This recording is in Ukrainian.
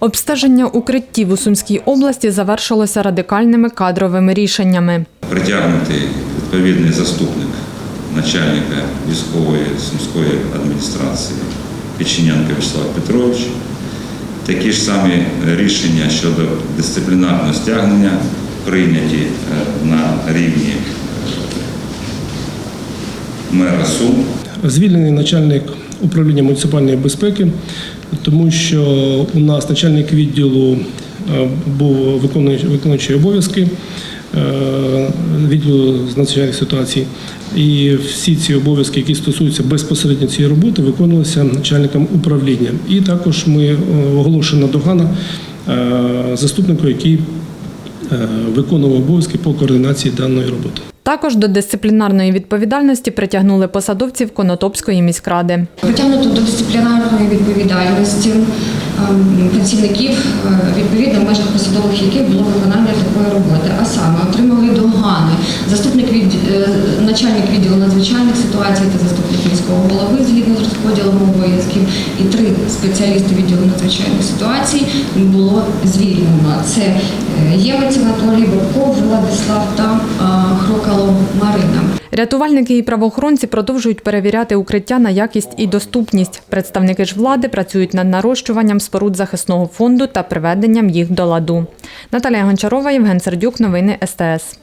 Обстеження укриттів у Сумській області завершилося радикальними кадровими рішеннями. притягнутий відповідний заступник начальника військової сумської адміністрації Печенянка Вячеслав Петрович. Такі ж самі рішення щодо дисциплінарного стягнення прийняті е, на рівні е, мера Сум Звільнений начальник управління муніципальної безпеки, тому що у нас начальник відділу е, був виконуючий, обов'язки е, відділу з надзвичайних ситуацій. І всі ці обов'язки, які стосуються безпосередньо цієї роботи, виконувалися начальником управління. І також ми е, оголошена догана заступнику, який виконував обов'язки по координації даної роботи. Також до дисциплінарної відповідальності притягнули посадовців Конотопської міськради. Притягнуто до дисциплінарної відповідальності ем, працівників е, відповідно в межах посадових яких було виконання такої роботи. А саме отримали догани заступник від е, начальник відділу надзвичайних ситуацій та заступник міського голови згідно з розподілом обов'язків, і три спеціалісти відділу надзвичайних ситуацій було звільнено. Це е, Ємець Анатолій, Бабков, Владислав та е, Марина. Рятувальники і правоохоронці продовжують перевіряти укриття на якість і доступність. Представники ж влади працюють над нарощуванням споруд захисного фонду та приведенням їх до ладу. Наталія Гончарова, Євген Сердюк. Новини СТС.